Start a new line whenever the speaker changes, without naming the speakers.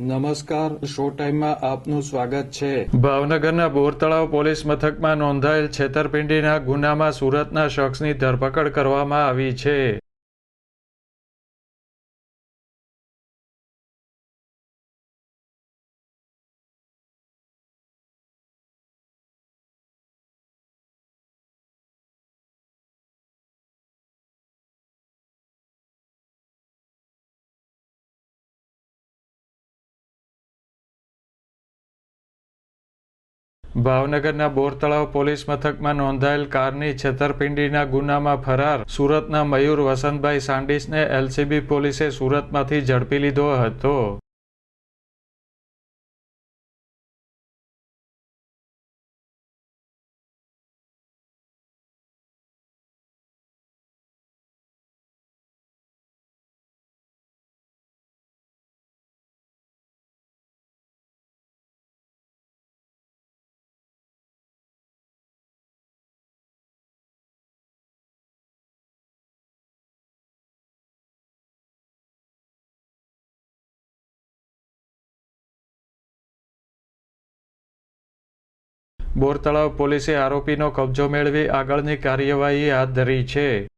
નમસ્કાર શો ટાઈમમાં આપનું સ્વાગત છે.
ભાવનગરના બોરતળાવ પોલીસ મથકમાં નોંધાયેલ છેતરપિંડીના ગુનામાં સુરતના શખ્સની ધરપકડ કરવામાં આવી છે. ભાવનગરના બોરતળાવ પોલીસ મથકમાં નોંધાયેલ કારની છેતરપિંડીના ગુનામાં ફરાર સુરતના મયુર વસંતભાઈ સાંડીસને એલસીબી પોલીસે સુરતમાંથી ઝડપી લીધો હતો. બોરતળાવ પોલીસે આરોપીનો કબજો મેળવી આગળની કાર્યવાહી હાથ ધરી છે.